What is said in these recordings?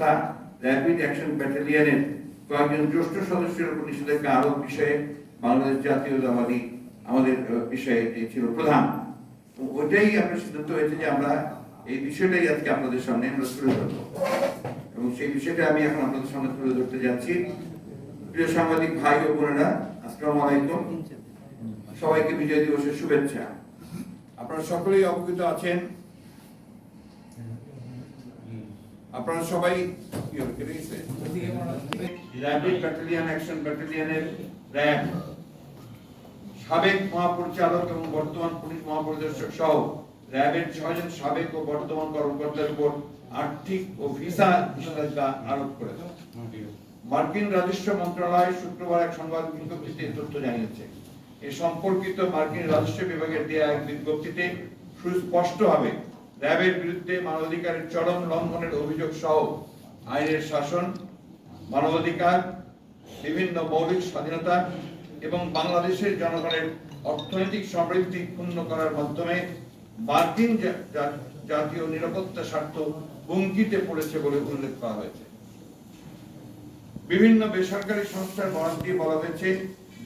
তা rapid action ব্যাটালিয়নের কয়েকজন জ্যেষ্ঠ সদস্যের উপর নিষেধাজ্ঞা আরোপ বিষয়ে বাংলাদেশ জাতীয়তাবাদী আমাদের বিষয়ে ছিল প্রধান। ওইটাই আমরা সিদ্ধান্ত হয়েছে যে আমরা এই বিষয়টাই আজকে আপনাদের সামনে আমরা তুলে এবং সেই বিষয়টা আমি এখন আপনাদের সামনে তুলে ধরতে যাচ্ছি। প্রিয় সাংবাদিক ভাই ও বোনেরা, আসসালামু আলাইকুম। সবাইকে বিজয় দিবসের শুভেচ্ছা। আপনারা সকলেই অবগত আছেন আপনারা সবাই গেছে? র্যাপিড ব্যাটালিয়ন, অ্যাকশন ব্যাটালিয়নের র্যাব, সাবেক মহাপরিচালক এবং বর্তমান পুলিশ মহাপরিদর্শক সহ র্যাবের ছয়জন সাবেক ও বর্তমান কর্মকর্তার উপর আর্থিক ও ভিসা নিষেধাজ্ঞা আরোপ করেছে মার্কিন রাজস্ব মন্ত্রণালয় শুক্রবার এক সংবাদ বিজ্ঞপ্তিতে তথ্য জানিয়েছে এ সম্পর্কিত মার্কিন রাজস্ব বিভাগের দেয়া এক বিজ্ঞপ্তিতে সুস্পষ্টভাবে র্যাবের বিরুদ্ধে মানবাধিকারের চরম লঙ্ঘনের অভিযোগ সহ আইনের শাসন, মানবাধিকার, বিভিন্ন মৌলিক স্বাধীনতা এবং বাংলাদেশের জনগণের অর্থনৈতিক সমৃদ্ধি ক্ষুণ্ণ করার মাধ্যমে মার্কিন জাতীয় নিরাপত্তা স্বার্থ হুমকিতে পড়েছে বলে উল্লেখ করা হয়েছে। বিভিন্ন বেসরকারি সংস্থার বরাদ দিয়ে বলা হয়েছে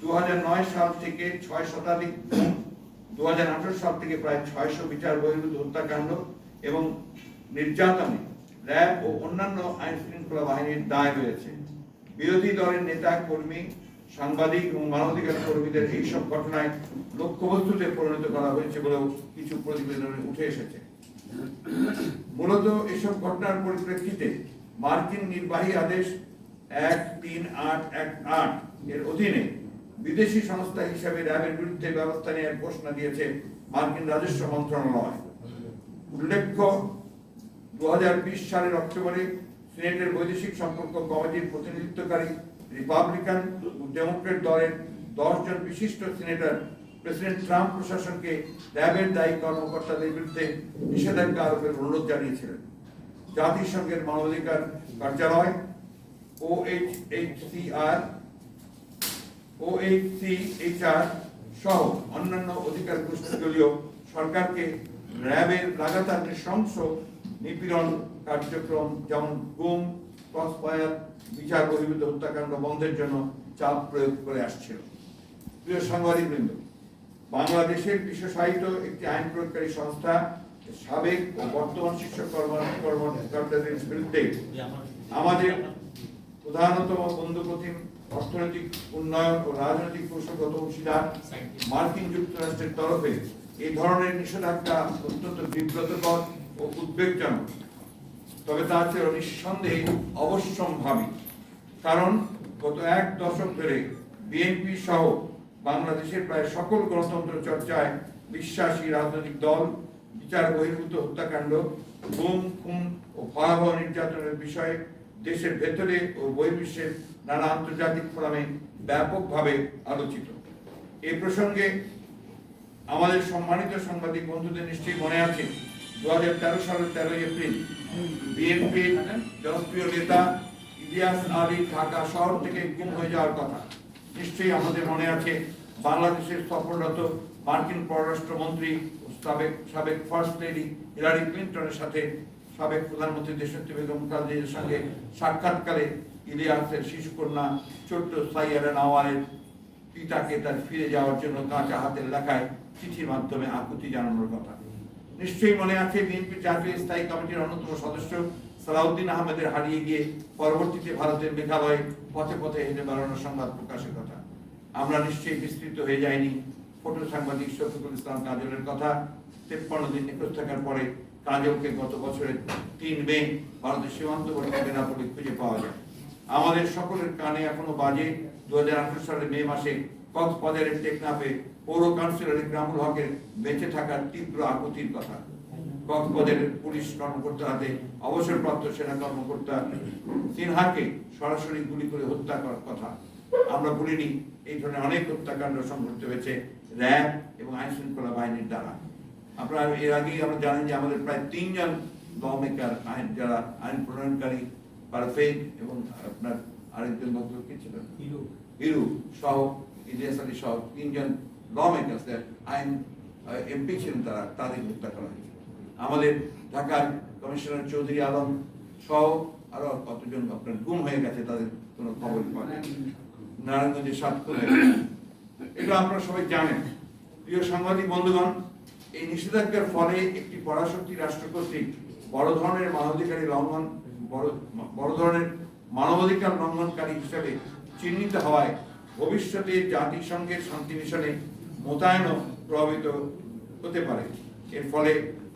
দু হাজার নয় সাল থেকে ছয় শতাধিক দু সাল থেকে প্রায় ছয়শো বিচার বহির্ভূত হত্যাকাণ্ড এবং নির্যাতনে র্যাব ও অন্যান্য আইন শৃঙ্খলা বাহিনীর দায় রয়েছে। বিরোধী দলের নেতা, কর্মী, সাংবাদিক এবং মানবাধিকার কর্মীদের এইসব ঘটনায় লক্ষ্যবস্তুতে পরিণত করা হয়েছে বলেও কিছু প্রতিবেদনে উঠে এসেছে। মূলত এসব ঘটনার পরিপ্রেক্ষিতে মার্কিন নির্বাহী আদেশ এক তিন আট এক আট এর অধীনে বিদেশি সংস্থা হিসাবে র্যাবের বিরুদ্ধে ব্যবস্থা নেওয়ার ঘোষণা দিয়েছে মার্কিন রাজস্ব মন্ত্রণালয়। উল্লেখ্য, দুহাজার বিশ সালের অক্টোবরে সিনেটের বৈদেশিক সম্পর্ক কমিটির প্রতিনিধিত্বকারী রিপাবলিকান ও ডেমোক্রেট দলের দশজন বিশিষ্ট সিনেটর প্রেসিডেন্ট ট্রাম্প প্রশাসনকে র্যাবের দায়ী কর্মকর্তাদের বিরুদ্ধে নিষেধাজ্ঞা আরোপের অনুরোধ জানিয়েছিলেন। জাতিসংঘের মানবাধিকার কার্যালয় ও H H C R O H C H R সহ অন্যান্য অধিকার গোষ্ঠীগুলিও সরকারকে র্যাবের লাগাতার নৃশংস নিপীড়ন কার্যক্রম যেমন গুম ক্রসফায়ার বিচার বহির্ভূত হত্যাকাণ্ড বন্ধের জন্য চাপ প্রয়োগ করে আসছিল প্রিয় সাংবাদিকবৃন্দ বাংলাদেশের বিশেষায়িত একটি আইন প্রয়োগকারী সংস্থা সাবেক ও বর্তমান শিক্ষক কর্ম- কর্মকর্তাদের বিরুদ্ধে আমাদের প্রধানতম বন্ধুপ্রতিম অর্থনৈতিক উন্নয়ন ও রাজনৈতিক কৌশলগত অংশীদার মার্কিন যুক্তরাষ্ট্রের তরফে এই ধরনের নিষেধাজ্ঞা অত্যন্ত বিব্রতকর ও উদ্বেগজনক। তবে তা ছিল নিঃসন্দেহে অবশ্যম্ভাবী। কারণ গত এক দশক ধরে বিএনপি সহ বাংলাদেশের প্রায় সকল গণতন্ত্র চর্চায় বিশ্বাসী রাজনৈতিক দল, বিচার বহির্ভূত হত্যাকাণ্ড, গুম, খুন ও ভয়াবহ নির্যাতনের বিষয়ে দেশের ভেতরে ও বহির্বিশ্বের নানা আন্তর্জাতিক ফোরামে ব্যাপকভাবে আলোচিত। এই প্রসঙ্গে আমাদের সম্মানিত সাংবাদিক বন্ধুদের নিশ্চয়ই মনে আছে দু হাজার তেরো সালের তেরোই এপ্রিল বিএনপির জনপ্রিয় নেতা ইলিয়াস আলী ঢাকা শহর থেকে গুম হয়ে যাওয়ার কথা। নিশ্চয়ই আমাদের মনে আছে, বাংলাদেশের সফররত মার্কিন পররাষ্ট্রমন্ত্রী সাবেক সাবেক ফার্স্ট লেডি হিলারি ক্লিন্টনের সাথে সাবেক প্রধানমন্ত্রী দেশনেত্রী বেগম সঙ্গে সাক্ষাৎকালে ইলিয়াসের শিশুকন্যা, ছোট্ট সাইয়ারা নাওয়ালের পিতাকে তার ফিরে যাওয়ার জন্য কাঁচা হাতের লেখায় চিঠির মাধ্যমে আকুতি জানানোর কথা। নিশ্চয়ই মনে আছে বিএনপি জাতীয় স্থায়ী কমিটির অন্যতম সদস্য সালাউদ্দিন আহমেদের হারিয়ে গিয়ে পরবর্তীতে ভারতের মেঘালয়ে পথে পথে হেঁটে বেড়ানোর সংবাদ প্রকাশের কথা। আমরা নিশ্চয়ই বিস্তৃত হয়ে যাইনি। ফটো সাংবাদিক শফিকুল ইসলাম কাজলের কথা। তেপ্পান্ন দিন নিখোঁজ থাকার পরে কাজলকে গত বছরের তিন মে ভারতের সীমান্তবর্তী বেনাপোলে খুঁজে পাওয়া যায়। আমাদের সকলের কানে এখনও বাজে। দু সালের মে মাসে কক্সবাজারের টেকনাফে পৌর কাউন্সিলর ইকরামুল হকের বেঁচে থাকার তীব্র আকুতির কথা। কক্সবাজারের পুলিশ কর্মকর্তার হাতে অবসরপ্রাপ্ত সেনা কর্মকর্তা সিনহাকে সরাসরি গুলি করে হত্যা করার কথা। আমরা বলিনি এই ধরনের অনেক হত্যাকাণ্ড সংঘটিত হয়েছে র্যাব এবং আইন শৃঙ্খলা বাহিনীর দ্বারা। আপনারা এর আগেই আমরা জানেন যে আমাদের প্রায় তিনজন ল আইন যারা আইন প্রণয়নকারী পারফেক এবং আপনার আরেকজন কি হিরু। সহ ইলিয়াস আলী সহ তিনজন ল আইন এমপি ছিলেন তারা তাদের হত্যা করা আমাদের ঢাকার কমিশনার চৌধুরী আলম সহ আরও কতজন আপনার গুম হয়ে গেছে তাদের কোনো খবর পাওয়া নারায়ণগঞ্জের সাত এটা আপনারা সবাই জানেন। প্রিয় সাংবাদিক বন্ধুগণ এই নিষেধাজ্ঞার ফলে একটি পরাশক্তি রাষ্ট্র কর্তৃক বড় ধরনের মানবাধিকারী লঙ্ঘন বড় বড় ধরনের মানবাধিকার লঙ্ঘনকারী হিসেবে চিহ্নিত হওয়ায় ভবিষ্যতে জাতিসংঘের শান্তি মিশনে মোতায়েনও প্রভাবিত হতে পারে। এর ফলে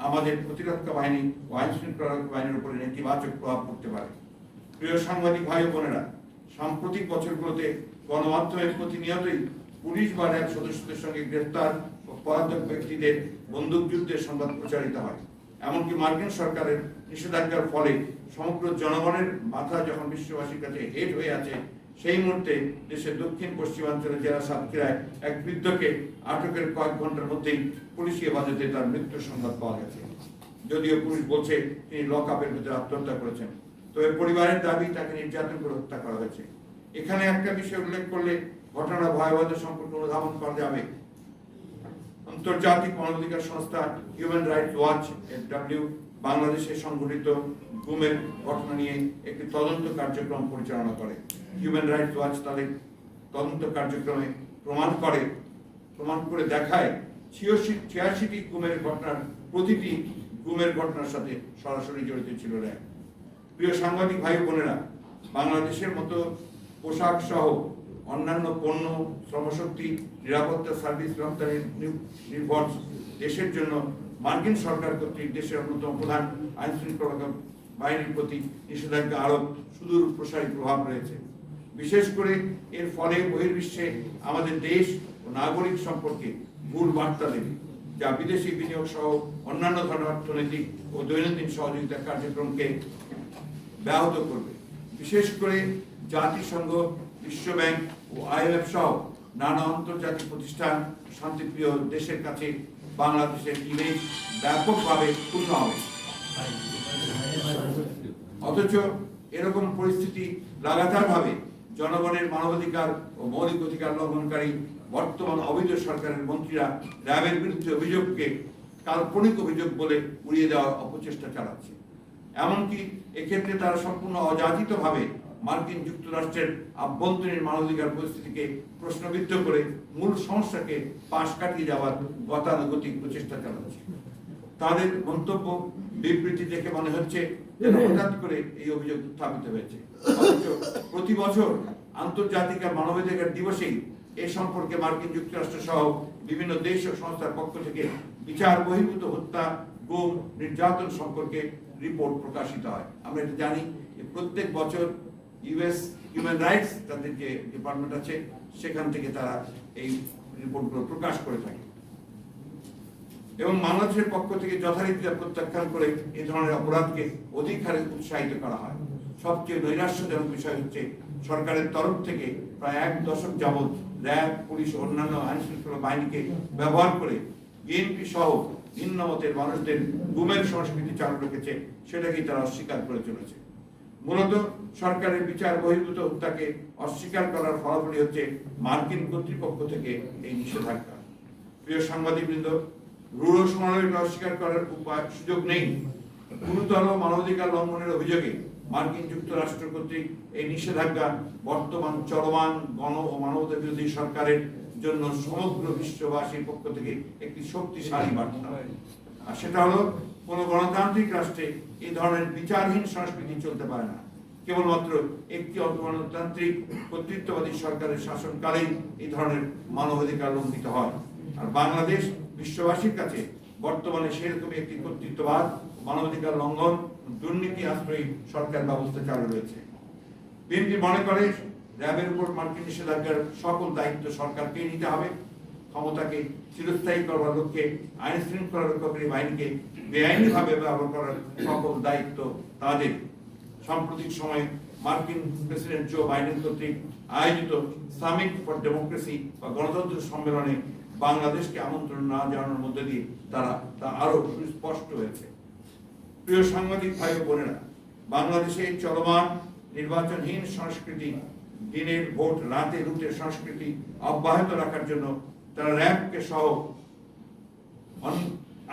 আমাদের প্রতিরক্ষা বাহিনী ও আইন শৃঙ্খলা বাহিনীর উপরে নেতিবাচক প্রভাব পড়তে পারে। প্রিয় সাংবাদিক ভাই বোনেরা, সাম্প্রতিক বছরগুলোতে গণমাধ্যমে প্রতিনিয়তই পুলিশ বা র্যাব সদস্যদের সঙ্গে গ্রেফতার ও পলাতক ব্যক্তিদের বন্দুকযুদ্ধের সংবাদ প্রচারিত হয়। এমনকি মার্কিন সরকারের নিষেধাজ্ঞার ফলে সমগ্র জনগণের মাথা যখন বিশ্ববাসীর কাছে হেট হয়ে আছে, সেই মুহূর্তে দেশের দক্ষিণ পশ্চিমাঞ্চলের জেলা সাতক্ষীরায় এক বৃদ্ধকে আটকের কয়েক ঘণ্টার মধ্যেই পুলিশি হেফাজতে তার মৃত্যুর সংবাদ পাওয়া গেছে। যদিও পুলিশ বলছে তিনি লক আপের ভিতরে আত্মহত্যা করেছেন। তবে পরিবারের দাবি, তাকে নির্যাতন করে হত্যা করা হয়েছে। এখানে একটা বিষয় উল্লেখ করলে ঘটনা ভয়াবহতা সম্পর্কে অনুধাবন করা যাবে। আন্তর্জাতিক মানবাধিকার সংস্থা হিউম্যান রাইটস ওয়াচ ডাব্লিউ বাংলাদেশে সংঘটিত গুমের ঘটনা নিয়ে একটি তদন্ত কার্যক্রম পরিচালনা করে। হিউম্যান রাইটস ওয়াচ তাদের তদন্ত কার্যক্রমে প্রমাণ করে প্রমাণ করে দেখায় ছিয়াশি ছিয়াশিটি গুমের ঘটনার, প্রতিটি গুমের ঘটনার সাথে সরাসরি জড়িত ছিল র্যাব। প্রিয় সাংবাদিক ভাই বোনেরা, বাংলাদেশের মতো পোশাক সহ অন্যান্য পণ্য, শ্রমশক্তি, নিরাপত্তা সার্ভিস রপ্তানি নির্ভর দেশের জন্য মার্কিন সরকার কর্তৃক দেশের অন্যতম প্রধান আইন শৃঙ্খলা বাহিনীর প্রতি নিষেধাজ্ঞা আরোপ, সুদূর প্রসারী প্রভাব রয়েছে। বিশেষ করে এর ফলে বহির্বিশ্বে আমাদের দেশ ও নাগরিক সম্পর্কে ভুল বার্তা দেবে, যা বিদেশি বিনিয়োগ সহ অন্যান্য ধরনের অর্থনৈতিক ও দৈনন্দিন সহযোগিতা কার্যক্রমকে ব্যাহত করবে। বিশেষ করে জাতিসংঘ, বিশ্বব্যাংক ও আইএমএফ সহ নানা আন্তর্জাতিক প্রতিষ্ঠান শান্তিপ্রিয় দেশের কাছে বাংলাদেশের ইমেজ ব্যাপকভাবে পূর্ণ হবে। অথচ এরকম পরিস্থিতি লাগাতারভাবে জনগণের মানবাধিকার ও মৌলিক অধিকার লঙ্ঘনকারী বর্তমান অবৈধ সরকারের মন্ত্রীরা র্যাবের বিরুদ্ধে অভিযোগকে কাল্পনিক অভিযোগ বলে উড়িয়ে দেওয়ার অপচেষ্টা চালাচ্ছে। এমনকি এক্ষেত্রে তারা সম্পূর্ণ অযাচিতভাবে মার্কিন যুক্তরাষ্ট্রের আভ্যন্তরীণ মানবাধিকার পরিস্থিতিকে প্রশ্নবিদ্ধ করে মূল সমস্যাকে পাশ কাটিয়ে যাওয়ার গতানুগতিক প্রচেষ্টা চালাচ্ছে। তাদের মন্তব্য বিবৃতি দেখে মনে হচ্ছে যেন হঠাৎ করে এই অভিযোগ উত্থাপিত হয়েছে। অথচ প্রতি বছর আন্তর্জাতিক মানবাধিকার দিবসেই এ সম্পর্কে মার্কিন যুক্তরাষ্ট্র সহ বিভিন্ন দেশ ও সংস্থার পক্ষ থেকে বিচার বহির্ভূত হত্যা গুম নির্যাতন সম্পর্কে রিপোর্ট প্রকাশিত হয়। আমরা এটা জানি যে প্রত্যেক বছর ইউএস হিউম্যান রাইটস তাদের যে ডিপার্টমেন্ট আছে সেখান থেকে তারা এই রিপোর্টগুলো প্রকাশ করে থাকে। এবং বাংলাদেশের পক্ষ থেকে যথারীতি প্রত্যাখ্যান করে এই ধরনের অপরাধকে অধিক হারে উৎসাহিত করা হয়। সবচেয়ে নৈরাশ্যজনক বিষয় হচ্ছে সরকারের তরফ থেকে প্রায় এক দশক যাবৎ র্যাব, পুলিশ অন্যান্য আইন শৃঙ্খলা বাহিনীকে ব্যবহার করে বিএনপি সহ ভিন্ন মতের মানুষদের গুমের সংস্কৃতি চালু রেখেছে, সেটাকেই তারা অস্বীকার করে চলেছে। মূলত সরকারের বিচার বহির্ভূত হত্যাকে অস্বীকার করার ফলাফলই হচ্ছে মার্কিন কর্তৃপক্ষ থেকে এই নিষেধাজ্ঞা। প্রিয় সাংবাদিকবৃন্দ রূঢ় সমালোচনা অস্বীকার করার উপায় সুযোগ নেই। গুরুতর মানবাধিকার লঙ্ঘনের অভিযোগে মার্কিন যুক্তরাষ্ট্র কর্তৃক এই নিষেধাজ্ঞা বর্তমান চলমান গণ ও মানবতা বিরোধী সরকারের জন্য সমগ্র বিশ্ববাসীর পক্ষ থেকে একটি শক্তিশালী বার্তা। আর সেটা হলো, কোন গণতান্ত্রিক রাষ্ট্রে এই ধরনের বিচারহীন সংস্কৃতি চলতে পারে না। কেবলমাত্র একটি অগণতান্ত্রিক কর্তৃত্ববাদী সরকারের শাসনকালেই এই ধরনের মানবাধিকার লঙ্ঘিত হয়। আর বাংলাদেশ বিশ্ববাসীর কাছে বর্তমানে সেরকমই একটি কর্তৃত্ববাদ, মানবাধিকার লঙ্ঘন, দুর্নীতি আশ্রয়ী সরকার ব্যবস্থা চালু রয়েছে। বিএনপি মনে করে র্যাবের উপর মার্কিন নিষেধাজ্ঞার সকল দায়িত্ব সরকারকেই নিতে হবে। ক্ষমতাকে চিরস্থায়ী করবার লক্ষ্যে আইন শৃঙ্খলা রক্ষাকারী বাহিনীকে বেআইনিভাবে ব্যবহার করার সকল দায়িত্ব তাদের। সাম্প্রতিক সময়ে মার্কিন প্রেসিডেন্ট জো বাইডেন কর্তৃক আয়োজিত সামিট ফর ডেমোক্রেসি বা গণতন্ত্র সম্মেলনে বাংলাদেশকে আমন্ত্রণ না জানানোর মধ্যে দিয়ে তারা তা আরও সুস্পষ্ট হয়েছে। প্রিয় সাংবাদিক ভাই বোনেরা, বাংলাদেশে চলমান নির্বাচনহীন সংস্কৃতি, দিনের ভোট, রাতে রুটের সংস্কৃতি অব্যাহত রাখার জন্য তারা র্যাবকে সহ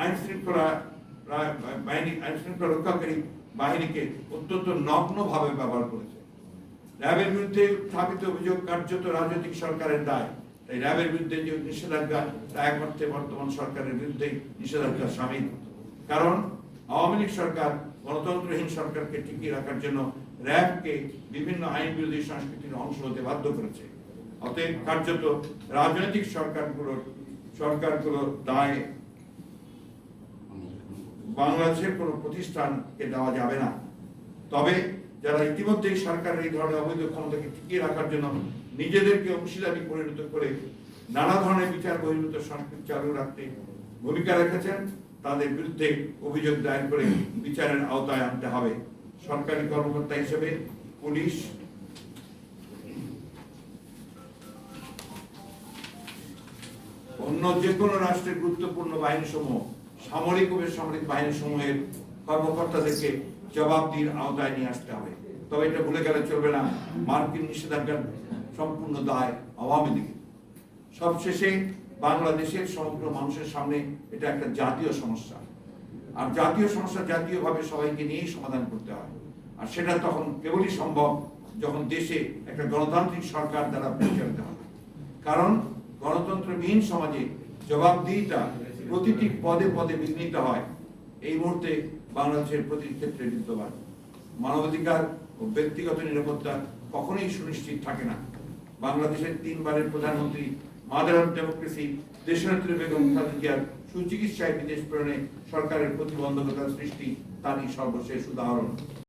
আইন শৃঙ্খলা বাহিনী আইন শৃঙ্খলা রক্ষাকারী বাহিনীকে অত্যন্ত নগ্নভাবে ব্যবহার করেছে। র্যাবের বিরুদ্ধে স্থাপিত অভিযোগ কার্যত রাজনৈতিক সরকারের দায়। তাই র্যাবের বিরুদ্ধে যে নিষেধাজ্ঞা তা একমাত্র বর্তমান সরকারের বিরুদ্ধে নিষেধাজ্ঞা সামিল। কারণ আওয়ামী লীগ সরকার গণতন্ত্রহীন সরকারকে টিকিয়ে রাখার জন্য র্যাবকে বিভিন্ন আইন বিরোধী সংস্কৃতির অংশ হতে বাধ্য করেছে। অতএব কার্যত রাজনৈতিক সরকারগুলোর সরকারগুলোর দায় বাংলাদেশের কোনো প্রতিষ্ঠানকে দেওয়া যাবে না। তবে যারা ইতিমধ্যেই সরকারের এই ধরনের অবৈধ ক্ষমতাকে টিকিয়ে রাখার জন্য নিজেদেরকে অংশীদারি পরিণত করে নানা ধরনের বিচার বহির্ভূত সংস্কৃতি চালু রাখতে ভূমিকা রেখেছেন। তাদের বিরুদ্ধে অভিযোগ দায়ের করে বিচারের আওতায় আনতে হবে। সরকারি কর্মকর্তা হিসেবে পুলিশ অন্য যে কোনো রাষ্ট্রের গুরুত্বপূর্ণ বাহিনী সমূহ সামরিক ও বেসামরিক বাহিনী সমূহের কর্মকর্তাদেরকে জবাবদিহির আওতায় নিয়ে আসতে হবে। তবে এটা ভুলে গেলে চলবে না। মার্কিন নিষেধাজ্ঞার সম্পূর্ণ দায় আওয়ামী লীগের। সবশেষে বাংলাদেশের সমগ্র মানুষের সামনে এটা একটা জাতীয় সমস্যা। আর জাতীয় সমস্যা জাতীয়ভাবে সবাইকে নিয়েই সমাধান করতে হয়। আর সেটা তখন কেবলই সম্ভব যখন দেশে একটা গণতান্ত্রিক সরকার দ্বারা পরিচালিত হবে। কারণ গণতন্ত্রবিহীন সমাজে জবাবদিহিতা প্রতিটি পদে পদে বিঘ্নিত হয়। এই মুহূর্তে বাংলাদেশের প্রতিটি ক্ষেত্রে বিদ্যমান। মানবাধিকার ও ব্যক্তিগত নিরাপত্তা কখনোই সুনিশ্চিত থাকে না। বাংলাদেশের তিনবারের প্রধানমন্ত্রী মাদার ডেমোক্রেসি দেশনেত্রী বেগম খালেদার সুচিকিৎসায় বিদেশ প্রেরণে সরকারের প্রতিবন্ধকতার সৃষ্টি, তারই সর্বশেষ উদাহরণ।